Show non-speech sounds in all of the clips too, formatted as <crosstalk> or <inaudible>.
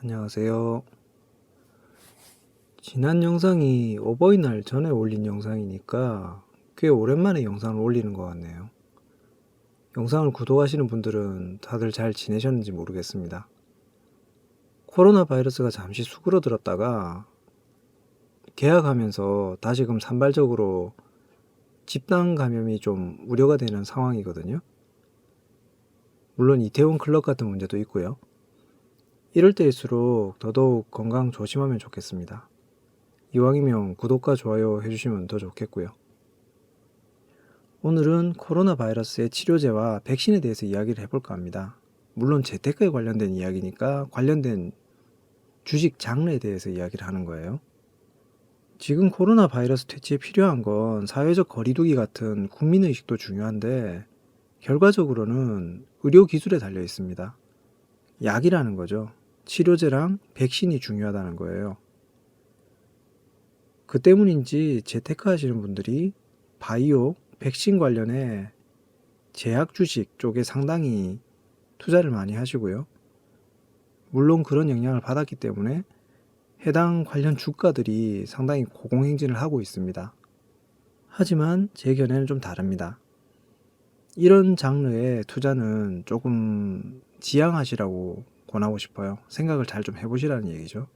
안녕하세요. 지난 영상이 어버이날 전에 올린 영상이니까 꽤 오랜만에 영상을 올리는 것 같네요. 영상을 구독하시는 분들은 다들 잘 지내셨는지 모르겠습니다. 코로나 바이러스가 잠시 수그러들었다가 개학하면서 다시금 산발적으로 집단 감염이 좀 우려가 되는 상황이거든요. 물론 이태원 클럽 같은 문제도 있고요. 이럴 때일수록 더더욱 건강 조심하면 좋겠습니다. 이왕이면 구독과 좋아요 해주시면 더 좋겠고요. 오늘은 코로나 바이러스의 치료제와 백신에 대해서 이야기를 해볼까 합니다. 물론 재테크에 관련된 이야기니까 관련된 주식 장르에 대해서 이야기를 하는 거예요. 지금 코로나 바이러스 퇴치에 필요한 건 사회적 거리두기 같은 국민의식도 중요한데 결과적으로는 의료 기술에 달려 있습니다. 약이라는 거죠. 치료제랑 백신이 중요하다는 거예요. 그 때문인지 재테크 하시는 분들이 바이오, 백신 관련해 제약 주식 쪽에 상당히 투자를 많이 하시고요. 물론 그런 영향을 받았기 때문에 해당 관련 주가들이 상당히 고공행진을 하고 있습니다. 하지만 제 견해는 좀 다릅니다. 이런 장르의 투자는 조금 지양하시라고 권하고 싶어요. 생각을 잘 좀 해보시라는 얘기죠.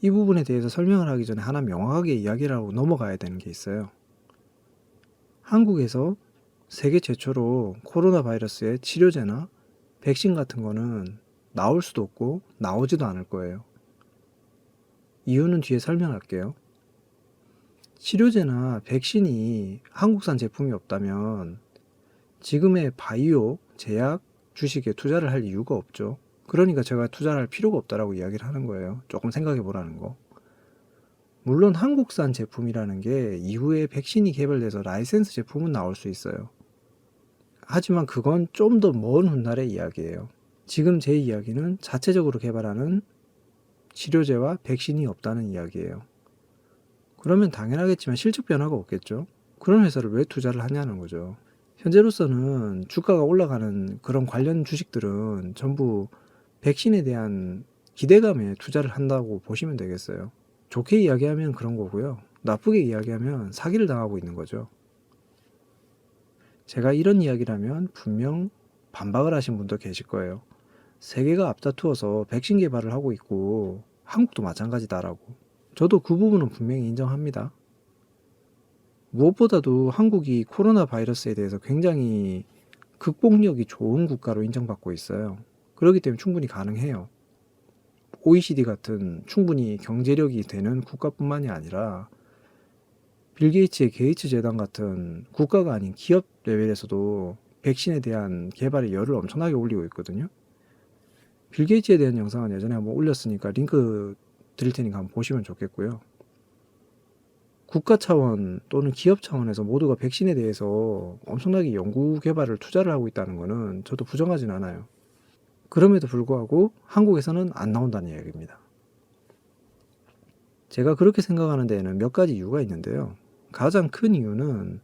이 부분에 대해서 설명을 하기 전에 하나 명확하게 이야기를 하고 넘어가야 되는 게 있어요. 한국에서 세계 최초로 코로나 바이러스의 치료제나 백신 같은 거는 나올 수도 없고 나오지도 않을 거예요. 이유는 뒤에 설명할게요. 치료제나 백신이 한국산 제품이 없다면 지금의 바이오, 제약, 주식에 투자를 할 이유가 없죠. 그러니까 제가 투자를 할 필요가 없다라고 이야기를 하는 거예요. 조금 생각해 보라는 거. 물론 한국산 제품이라는 게 이후에 백신이 개발돼서 라이센스 제품은 나올 수 있어요. 하지만 그건 좀 더 먼 훗날의 이야기예요. 지금 제 이야기는 자체적으로 개발하는 치료제와 백신이 없다는 이야기예요. 그러면 당연하겠지만 실적 변화가 없겠죠. 그런 회사를 왜 투자를 하냐는 거죠. 현재로서는 주가가 올라가는 그런 관련 주식들은 전부 백신에 대한 기대감에 투자를 한다고 보시면 되겠어요. 좋게 이야기하면 그런 거고요. 나쁘게 이야기하면 사기를 당하고 있는 거죠. 제가 이런 이야기를 하면 분명 반박을 하신 분도 계실 거예요. 세계가 앞다투어서 백신 개발을 하고 있고 한국도 마찬가지다라고. 저도 그 부분은 분명히 인정합니다. 무엇보다도 한국이 코로나 바이러스에 대해서 굉장히 극복력이 좋은 국가로 인정받고 있어요. 그렇기 때문에 충분히 가능해요. OECD 같은 충분히 경제력이 되는 국가뿐만이 아니라 빌 게이츠의 게이츠 재단 같은 국가가 아닌 기업 레벨에서도 백신에 대한 개발의 열을 엄청나게 올리고 있거든요. 빌 게이츠에 대한 영상은 예전에 한번 올렸으니까 링크 드릴 테니까 한번 보시면 좋겠고요. 국가 차원 또는 기업 차원에서 모두가 백신에 대해서 엄청나게 연구 개발을 투자를 하고 있다는 것은 저도 부정하진 않아요. 그럼에도 불구하고 한국에서는 안 나온다는 이야기입니다. 제가 그렇게 생각하는 데에는 몇 가지 이유가 있는데요. 가장 큰 이유는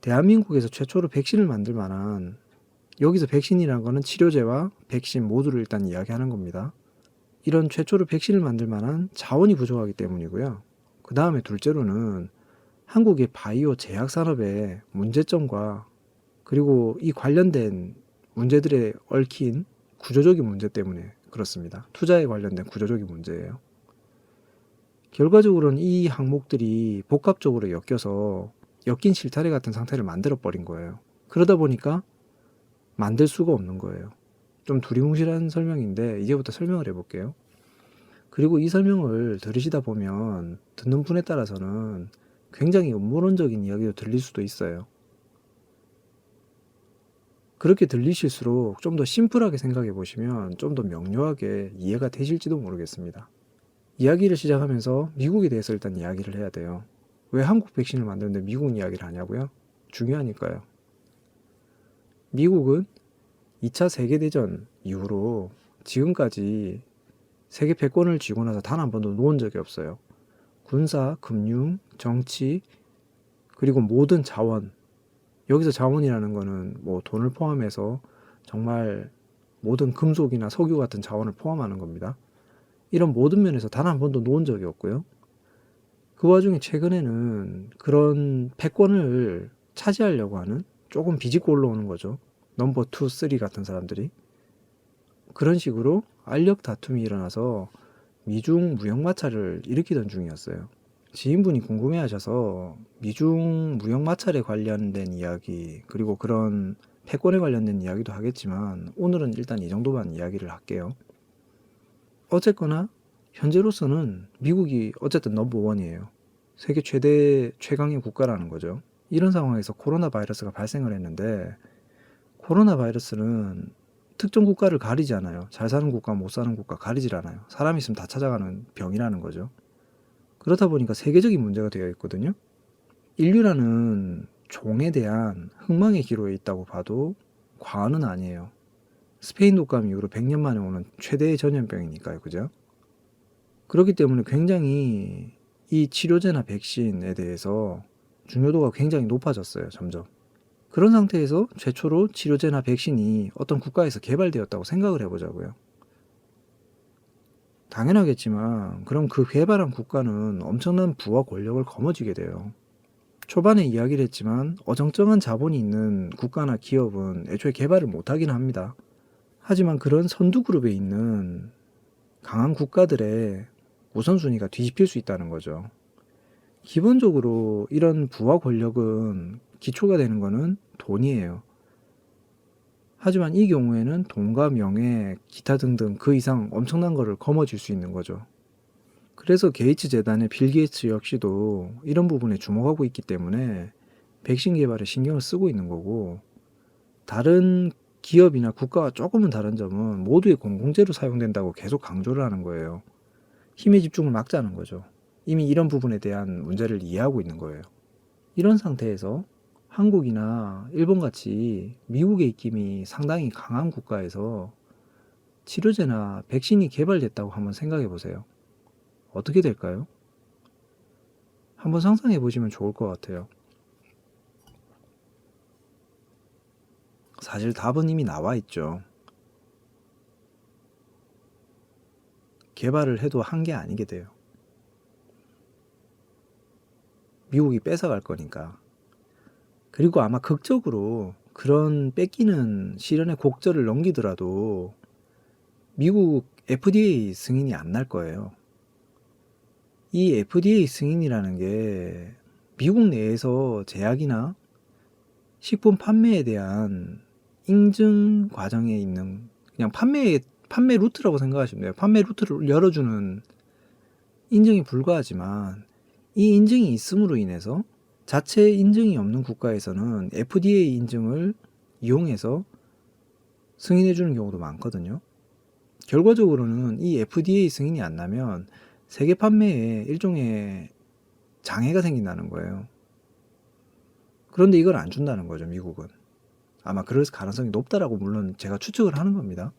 대한민국에서 최초로 백신을 만들 만한 여기서 백신이라는 것은 치료제와 백신 모두를 일단 이야기하는 겁니다. 이런 최초로 백신을 만들 만한 자원이 부족하기 때문이고요. 그 다음에 둘째로는 한국의 바이오 제약 산업의 문제점과 그리고 이 관련된 문제들에 얽힌 구조적인 문제 때문에 그렇습니다. 투자에 관련된 구조적인 문제예요. 결과적으로는 이 항목들이 복합적으로 엮여서 엮인 실타래 같은 상태를 만들어 버린 거예요. 그러다 보니까 만들 수가 없는 거예요. 좀 두리뭉실한 설명인데 이제부터 설명을 해볼게요. 그리고 이 설명을 들으시다 보면 듣는 분에 따라서는 굉장히 음모론적인 이야기도 들릴 수도 있어요. 그렇게 들리실수록 좀 더 심플하게 생각해 보시면 좀 더 명료하게 이해가 되실지도 모르겠습니다. 이야기를 시작하면서 미국에 대해서 일단 이야기를 해야 돼요. 왜 한국 백신을 만드는데 미국 이야기를 하냐고요? 중요하니까요. 미국은 2차 세계대전 이후로 지금까지 세계 패권을 쥐고 나서 단 한 번도 놓은 적이 없어요. 군사, 금융, 정치, 그리고 모든 자원. 여기서 자원이라는 거는 뭐 돈을 포함해서 정말 모든 금속이나 석유 같은 자원을 포함하는 겁니다. 이런 모든 면에서 단 한 번도 놓은 적이 없고요. 그 와중에 최근에는 그런 패권을 차지하려고 하는 조금 비집고 올라오는 거죠. 넘버 2, 3 같은 사람들이. 그런 식으로 알력 다툼이 일어나서 미중 무역 마찰을 일으키던 중이었어요. 지인분이 궁금해 하셔서 미중 무역 마찰에 관련된 이야기, 그리고 그런 패권에 관련된 이야기도 하겠지만 오늘은 일단 이 정도만 이야기를 할게요. 어쨌거나 현재로서는 미국이 어쨌든 넘버원이에요. 세계 최대 최강의 국가라는 거죠. 이런 상황에서 코로나 바이러스가 발생을 했는데 코로나 바이러스는 특정 국가를 가리지 않아요. 잘 사는 국가, 못 사는 국가 가리질 않아요. 사람 있으면 다 찾아가는 병이라는 거죠. 그렇다 보니까 세계적인 문제가 되어 있거든요. 인류라는 종에 대한 흥망의 기로에 있다고 봐도 과언은 아니에요. 스페인 독감 이후로 100년 만에 오는 최대의 전염병이니까요. 그죠? 그렇기 때문에 굉장히 이 치료제나 백신에 대해서 중요도가 굉장히 높아졌어요. 점점. 그런 상태에서 최초로 치료제나 백신이 어떤 국가에서 개발되었다고 생각을 해보자고요. 당연하겠지만 그럼 그 개발한 국가는 엄청난 부와 권력을 거머쥐게 돼요. 초반에 이야기를 했지만 어정쩡한 자본이 있는 국가나 기업은 애초에 개발을 못하긴 합니다. 하지만 그런 선두그룹에 있는 강한 국가들의 우선순위가 뒤집힐 수 있다는 거죠. 기본적으로 이런 부와 권력은 기초가 되는 거는 돈이에요. 하지만 이 경우에는 돈과 명예, 기타 등등 그 이상 엄청난 거를 거머쥘 수 있는 거죠. 그래서 게이츠 재단의 빌 게이츠 역시도 이런 부분에 주목하고 있기 때문에 백신 개발에 신경을 쓰고 있는 거고 다른 기업이나 국가와 조금은 다른 점은 모두의 공공재로 사용된다고 계속 강조를 하는 거예요. 힘의 집중을 막자는 거죠. 이미 이런 부분에 대한 문제를 이해하고 있는 거예요. 이런 상태에서 한국이나 일본 같이 미국의 입김이 상당히 강한 국가에서 치료제나 백신이 개발됐다고 한번 생각해 보세요. 어떻게 될까요? 한번 상상해 보시면 좋을 것 같아요. 사실 답은 이미 나와 있죠. 개발을 해도 한 게 아니게 돼요. 미국이 뺏어갈 거니까. 그리고 아마 극적으로 그런 뺏기는 시련의 곡절을 넘기더라도 미국 FDA 승인이 안 날 거예요. 이 FDA 승인이라는 게 미국 내에서 제약이나 식품 판매에 대한 인증 과정에 있는 그냥 판매 판매 루트라고 생각하시면 돼요. 판매 루트를 열어주는 인증이 불과하지만 이 인증이 있음으로 인해서 자체 인증이 없는 국가에서는 FDA 인증을 이용해서 승인해 주는 경우도 많거든요. 결과적으로는 이 FDA 승인이 안 나면 세계 판매에 일종의 장애가 생긴다는 거예요. 그런데 이걸 안 준다는 거죠, 미국은. 아마 그럴 가능성이 높다라고 물론 제가 추측을 하는 겁니다.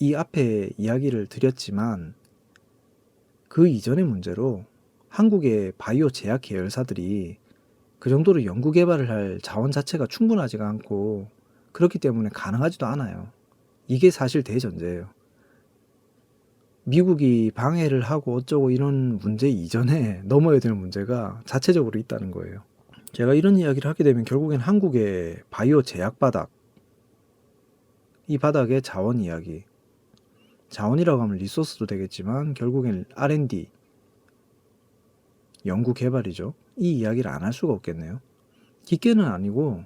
이 앞에 이야기를 드렸지만 그 이전의 문제로 한국의 바이오 제약 계열사들이 그 정도로 연구 개발을 할 자원 자체가 충분하지가 않고 그렇기 때문에 가능하지도 않아요. 이게 사실 대전제예요. 미국이 방해를 하고 어쩌고 이런 문제 이전에 <laughs> 넘어야 될 문제가 자체적으로 있다는 거예요. 제가 이런 이야기를 하게 되면 결국엔 한국의 바이오 제약 바닥, 이 바닥의 자원 이야기, 자원이라고 하면 리소스도 되겠지만 결국엔 R&D, 연구 개발이죠. 이 이야기를 안 할 수가 없겠네요. 깊게는 아니고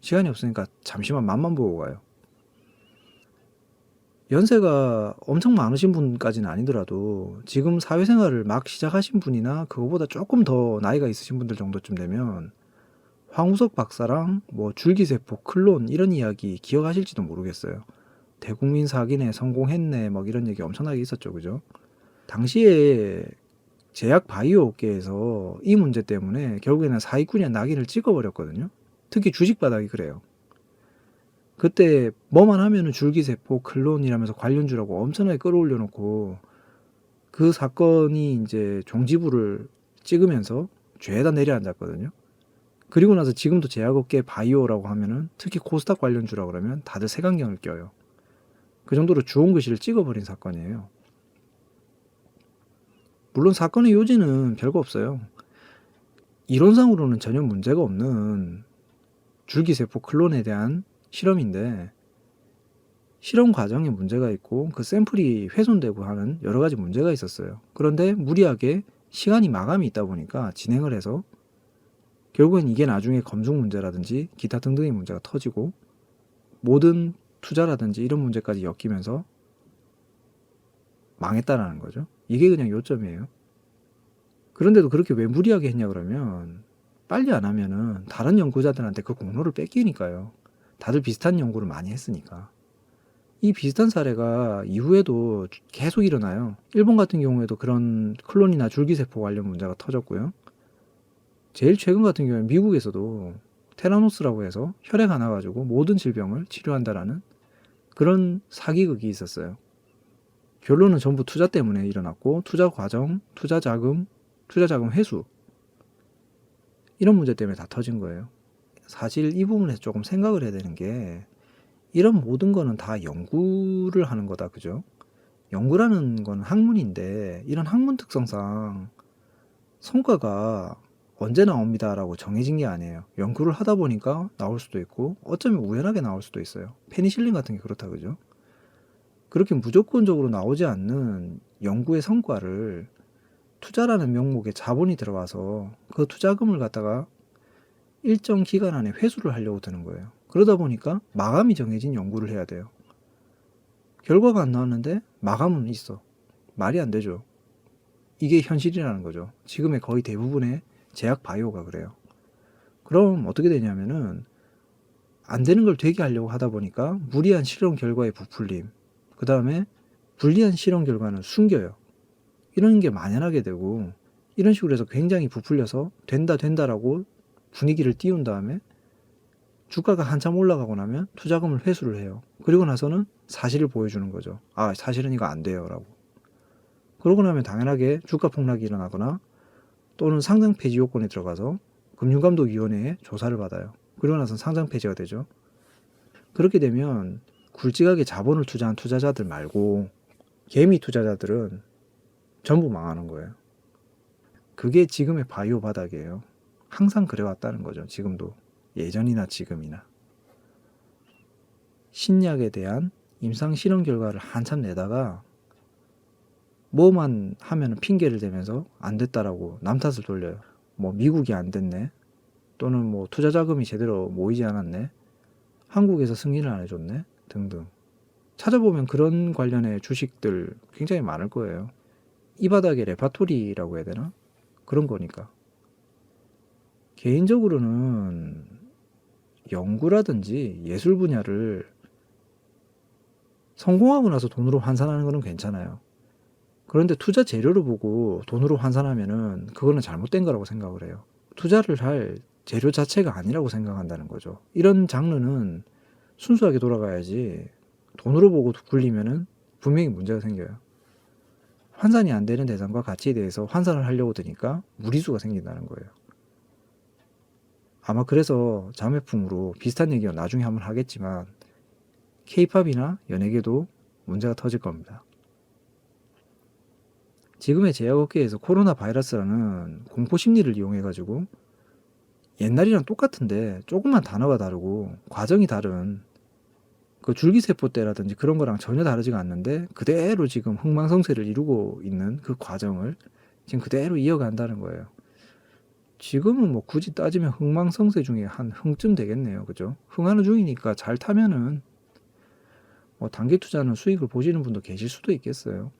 시간이 없으니까 잠시만 맛만 보고 가요. 연세가 엄청 많으신 분까지는 아니더라도 지금 사회생활을 막 시작하신 분이나 그거보다 조금 더 나이가 있으신 분들 정도쯤 되면 황우석 박사랑 뭐 줄기세포, 클론 이런 이야기 기억하실지도 모르겠어요. 대국민 사기네 성공했네 막 이런 얘기 엄청나게 있었죠. 그죠? 당시에 제약 바이오 업계에서 이 문제 때문에 결국에는 사기꾼이 낙인을 찍어버렸거든요. 특히 주식 바닥이 그래요. 그때 뭐만 하면은 줄기세포, 클론이라면서 관련주라고 엄청나게 끌어올려 놓고 그 사건이 이제 종지부를 찍으면서 죄다 내려앉았거든요. 그리고 나서 지금도 제약업계 바이오라고 하면은 특히 코스닥 관련주라 그러면 다들 색안경을 껴요. 그 정도로 주온 글씨를 찍어버린 사건이에요. 물론 사건의 요지는 별거 없어요. 이론상으로는 전혀 문제가 없는 줄기세포 클론에 대한 실험인데 실험 과정에 문제가 있고 그 샘플이 훼손되고 하는 여러 가지 문제가 있었어요. 그런데 무리하게 시간이 마감이 있다 보니까 진행을 해서 결국엔 이게 나중에 검증 문제라든지 기타 등등의 문제가 터지고 모든 투자라든지 이런 문제까지 엮이면서 망했다라는 거죠. 이게 그냥 요점이에요. 그런데도 그렇게 왜 무리하게 했냐 그러면 빨리 안 하면은 다른 연구자들한테 그 공로를 뺏기니까요. 다들 비슷한 연구를 많이 했으니까. 이 비슷한 사례가 이후에도 계속 일어나요. 일본 같은 경우에도 그런 클론이나 줄기세포 관련 문제가 터졌고요. 제일 최근 같은 경우에 미국에서도 테라노스라고 해서 혈액 하나 가지고 모든 질병을 치료한다라는 그런 사기극이 있었어요. 결론은 전부 투자 때문에 일어났고 투자 과정, 투자 자금, 투자 자금 회수 이런 문제 때문에 다 터진 거예요. 사실 이 부분에서 조금 생각을 해야 되는 게 이런 모든 거는 다 연구를 하는 거다. 그죠? 연구라는 건 학문인데 이런 학문 특성상 성과가 언제 나옵니다라고 정해진 게 아니에요. 연구를 하다 보니까 나올 수도 있고 어쩌면 우연하게 나올 수도 있어요. 페니실린 같은 게 그렇다 그죠? 그렇게 무조건적으로 나오지 않는 연구의 성과를 투자라는 명목에 자본이 들어와서 그 투자금을 갖다가 일정 기간 안에 회수를 하려고 드는 거예요. 그러다 보니까 마감이 정해진 연구를 해야 돼요. 결과가 안 나왔는데 마감은 있어. 말이 안 되죠. 이게 현실이라는 거죠. 지금의 거의 대부분의 제약 바이오가 그래요. 그럼 어떻게 되냐면은 안 되는 걸 되게 하려고 하다 보니까 무리한 실험 결과의 부풀림, 그 다음에 불리한 실험 결과는 숨겨요. 이런 게 만연하게 되고 이런 식으로 해서 굉장히 부풀려서 된다 된다라고 분위기를 띄운 다음에 주가가 한참 올라가고 나면 투자금을 회수를 해요. 그리고 나서는 사실을 보여주는 거죠. 아, 사실은 이거 안 돼요. 라고. 그러고 나면 당연하게 주가 폭락이 일어나거나 또는 상장 폐지 요건에 들어가서 금융감독위원회에 조사를 받아요. 그러고 나서 상장 폐지가 되죠. 그렇게 되면 굵직하게 자본을 투자한 투자자들 말고 개미 투자자들은 전부 망하는 거예요. 그게 지금의 바이오 바닥이에요. 항상 그래왔다는 거죠. 지금도. 예전이나 지금이나. 신약에 대한 임상 실험 결과를 한참 내다가 뭐만 하면 핑계를 대면서 안 됐다라고 남 탓을 돌려요. 뭐 미국이 안 됐네. 또는 뭐 투자 자금이 제대로 모이지 않았네. 한국에서 승인을 안 해줬네. 등등. 찾아보면 그런 관련의 주식들 굉장히 많을 거예요. 이 바닥에 레파토리라고 해야 되나? 그런 거니까. 개인적으로는 연구라든지 예술 분야를 성공하고 나서 돈으로 환산하는 거는 괜찮아요. 그런데 투자 재료를 보고 돈으로 환산하면은 그거는 잘못된 거라고 생각을 해요. 투자를 할 재료 자체가 아니라고 생각한다는 거죠. 이런 장르는 순수하게 돌아가야지 돈으로 보고 굴리면은 분명히 문제가 생겨요. 환산이 안 되는 대상과 가치에 대해서 환산을 하려고 드니까 무리수가 생긴다는 거예요. 아마 그래서 자매품으로 비슷한 얘기가 나중에 한번 하겠지만 케이팝이나 연예계도 문제가 터질 겁니다. 지금의 제약업계에서 코로나 바이러스라는 공포 심리를 이용해 가지고 옛날이랑 똑같은데 조금만 단어가 다르고 과정이 다른 그 줄기세포 때라든지 그런 거랑 전혀 다르지가 않는데 그대로 지금 흥망성쇠를 이루고 있는 그 과정을 지금 그대로 이어간다는 거예요. 지금은 뭐 굳이 따지면 흥망성쇠 중에 한 흥쯤 되겠네요. 그죠? 흥하는 중이니까 잘 타면은 뭐 단기 투자는 수익을 보시는 분도 계실 수도 있겠어요.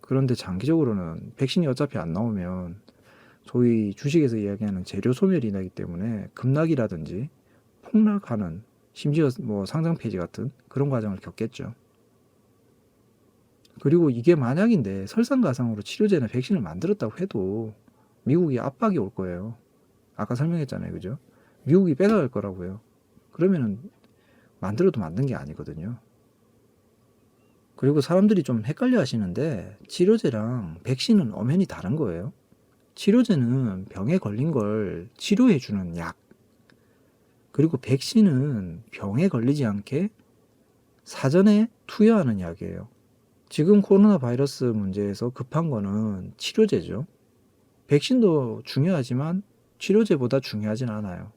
그런데 장기적으로는 백신이 어차피 안 나오면 소위 주식에서 이야기하는 재료 소멸이 나기 때문에 급락이라든지 폭락하는 심지어 뭐 상장 폐지 같은 그런 과정을 겪겠죠. 그리고 이게 만약인데 설상가상으로 치료제나 백신을 만들었다고 해도 미국이 압박이 올 거예요. 아까 설명했잖아요. 그죠? 미국이 빼가갈 거라고요. 그러면은 만들어도 만든 게 아니거든요. 그리고 사람들이 좀 헷갈려 하시는데 치료제랑 백신은 엄연히 다른 거예요. 치료제는 병에 걸린 걸 치료해주는 약. 그리고 백신은 병에 걸리지 않게 사전에 투여하는 약이에요. 지금 코로나 바이러스 문제에서 급한 거는 치료제죠. 백신도 중요하지만 치료제보다 중요하진 않아요.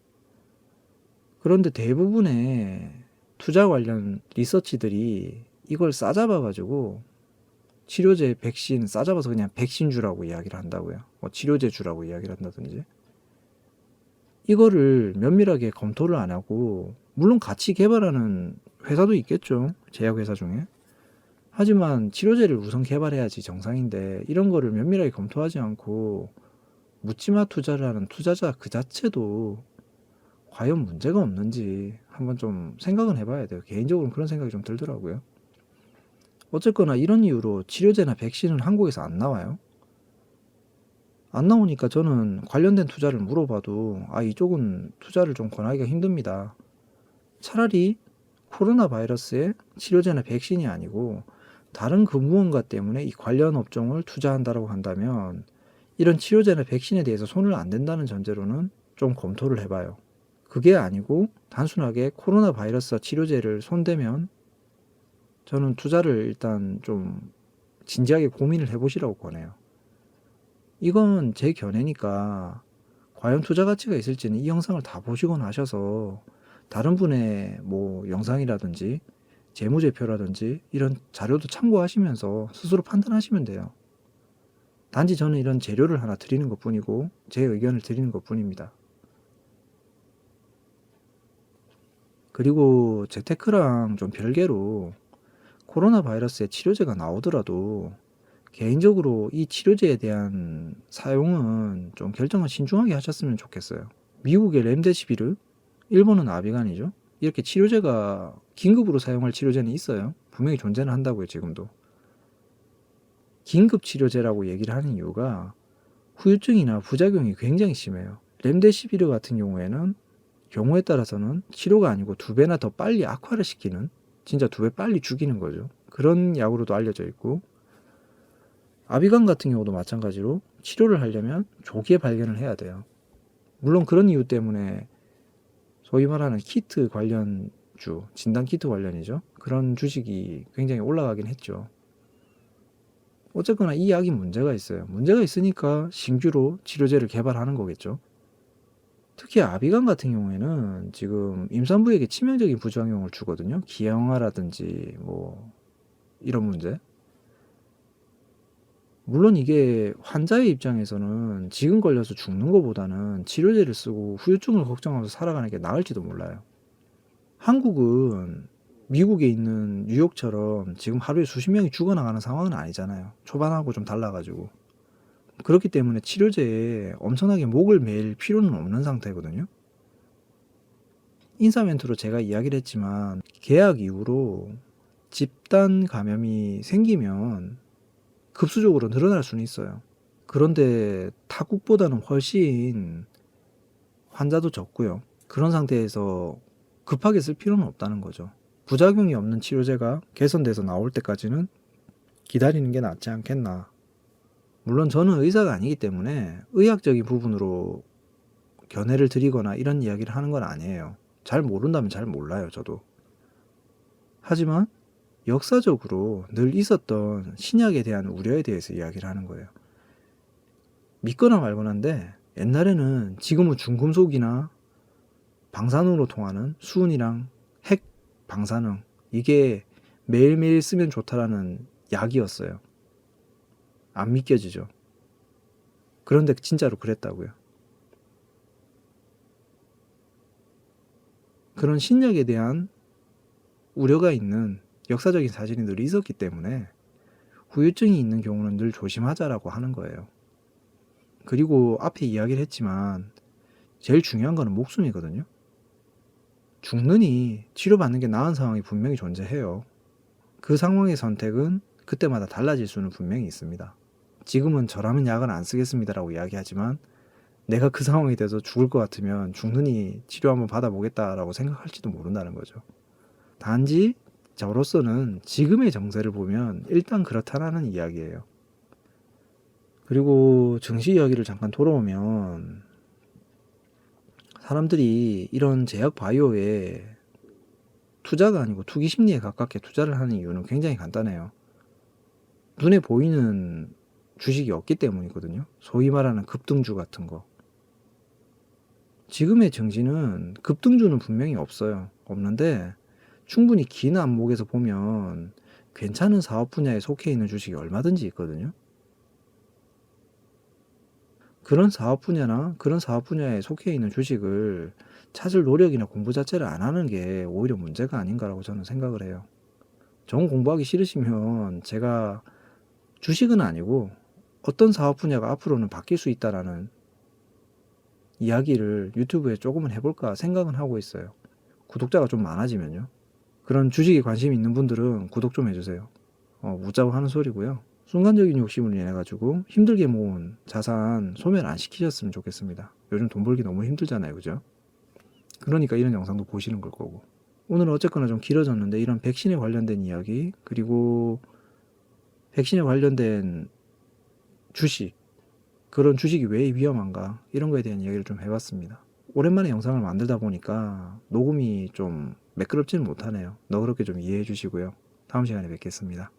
그런데 대부분의 투자 관련 리서치들이 이걸 싸잡아가지고 치료제, 백신 싸잡아서 그냥 백신 주라고 이야기를 한다고요. 뭐 치료제 주라고 이야기를 한다든지. 이거를 면밀하게 검토를 안 하고, 물론 같이 개발하는 회사도 있겠죠. 제약회사 중에. 하지만 치료제를 우선 개발해야지 정상인데, 이런 거를 면밀하게 검토하지 않고, 묻지마 투자를 하는 투자자 그 자체도 과연 문제가 없는지 한번 좀 생각은 해봐야 돼요. 개인적으로는 그런 생각이 좀 들더라고요. 어쨌거나 이런 이유로 치료제나 백신은 한국에서 안 나와요. 안 나오니까 저는 관련된 투자를 물어봐도 아 이쪽은 투자를 좀 권하기가 힘듭니다. 차라리 코로나 바이러스의 치료제나 백신이 아니고 다른 그 무언가 때문에 이 관련 업종을 투자한다고 한다면 이런 치료제나 백신에 대해서 손을 안 댄다는 전제로는 좀 검토를 해봐요. 그게 아니고 단순하게 코로나 바이러스 치료제를 손대면 저는 투자를 일단 좀 진지하게 고민을 해보시라고 권해요. 이건 제 견해니까 과연 투자 가치가 있을지는 이 영상을 다 보시고 나셔서 다른 분의 뭐 영상이라든지 재무제표라든지 이런 자료도 참고하시면서 스스로 판단하시면 돼요. 단지 저는 이런 재료를 하나 드리는 것 뿐이고 제 의견을 드리는 것 뿐입니다. 그리고 재테크랑 좀 별개로 코로나 바이러스의 치료제가 나오더라도 개인적으로 이 치료제에 대한 사용은 좀 결정을 신중하게 하셨으면 좋겠어요. 미국의 렘데시비르, 일본은 아비간이죠. 이렇게 치료제가 긴급으로 사용할 치료제는 있어요. 분명히 존재는 한다고요, 지금도. 긴급 치료제라고 얘기를 하는 이유가 후유증이나 부작용이 굉장히 심해요. 렘데시비르 같은 경우에는 경우에 따라서는 치료가 아니고 두 배나 더 빨리 악화를 시키는 진짜 두 배 빨리 죽이는 거죠. 그런 약으로도 알려져 있고 아비간 같은 경우도 마찬가지로 치료를 하려면 조기에 발견을 해야 돼요. 물론 그런 이유 때문에 소위 말하는 키트 관련 주, 진단 키트 관련이죠. 그런 주식이 굉장히 올라가긴 했죠. 어쨌거나 이 약이 문제가 있어요. 문제가 있으니까 신규로 치료제를 개발하는 거겠죠. 특히 아비간 같은 경우에는 지금 임산부에게 치명적인 부작용을 주거든요. 기형아라든지 뭐 이런 문제. 물론 이게 환자의 입장에서는 지금 걸려서 죽는 것보다는 치료제를 쓰고 후유증을 걱정하면서 살아가는 게 나을지도 몰라요. 한국은 미국에 있는 뉴욕처럼 지금 하루에 수십 명이 죽어나가는 상황은 아니잖아요. 초반하고 좀 달라가지고. 그렇기 때문에 치료제에 엄청나게 목을 매일 필요는 없는 상태거든요. 인사 멘트로 제가 이야기를 했지만 계약 이후로 집단 감염이 생기면 급수적으로 늘어날 수는 있어요. 그런데 타국보다는 훨씬 환자도 적고요. 그런 상태에서 급하게 쓸 필요는 없다는 거죠. 부작용이 없는 치료제가 개선돼서 나올 때까지는 기다리는 게 낫지 않겠나. 물론 저는 의사가 아니기 때문에 의학적인 부분으로 견해를 드리거나 이런 이야기를 하는 건 아니에요. 잘 모른다면 잘 몰라요, 저도. 하지만 역사적으로 늘 있었던 신약에 대한 우려에 대해서 이야기를 하는 거예요. 믿거나 말거나인데 옛날에는 지금은 중금속이나 방사능으로 통하는 수은이랑 핵 방사능 이게 매일매일 쓰면 좋다라는 약이었어요. 안 믿겨지죠. 그런데 진짜로 그랬다고요. 그런 신약에 대한 우려가 있는 역사적인 사실이 늘 있었기 때문에 후유증이 있는 경우는 늘 조심하자라고 하는 거예요. 그리고 앞에 이야기를 했지만 제일 중요한 거는 목숨이거든요. 죽느니 치료받는 게 나은 상황이 분명히 존재해요. 그 상황의 선택은 그때마다 달라질 수는 분명히 있습니다. 지금은 저라면 약은 안 쓰겠습니다라고 이야기하지만 내가 그 상황이 돼서 죽을 것 같으면 죽느니 치료 한번 받아보겠다라고 생각할지도 모른다는 거죠. 단지 저로서는 지금의 정세를 보면 일단 그렇다라는 이야기예요. 그리고 증시 이야기를 잠깐 돌아오면 사람들이 이런 제약 바이오에 투자가 아니고 투기 심리에 가깝게 투자를 하는 이유는 굉장히 간단해요. 눈에 보이는 주식이 없기 때문이거든요. 소위 말하는 급등주 같은 거. 지금의 증시는 급등주는 분명히 없어요. 없는데 충분히 긴 안목에서 보면 괜찮은 사업 분야에 속해 있는 주식이 얼마든지 있거든요. 그런 사업 분야나 그런 사업 분야에 속해 있는 주식을 찾을 노력이나 공부 자체를 안 하는 게 오히려 문제가 아닌가라고 저는 생각을 해요. 정 공부하기 싫으시면 제가 주식은 아니고 어떤 사업 분야가 앞으로는 바뀔 수 있다라는 이야기를 유튜브에 조금은 해볼까 생각은 하고 있어요. 구독자가 좀 많아지면요. 그런 주식에 관심 있는 분들은 구독 좀 해주세요. 어, 웃자고 하는 소리고요. 순간적인 욕심을 인해 가지고 힘들게 모은 자산 소멸 안 시키셨으면 좋겠습니다. 요즘 돈 벌기 너무 힘들잖아요, 그죠? 그러니까 이런 영상도 보시는 걸 거고. 오늘은 어쨌거나 좀 길어졌는데 이런 백신에 관련된 이야기 그리고 백신에 관련된 주식 그런 주식이 왜 위험한가 이런 거에 대한 이야기를 좀 해봤습니다. 오랜만에 영상을 만들다 보니까 녹음이 좀 매끄럽지는 못하네요. 너그럽게 좀 이해해 주시고요. 다음 시간에 뵙겠습니다.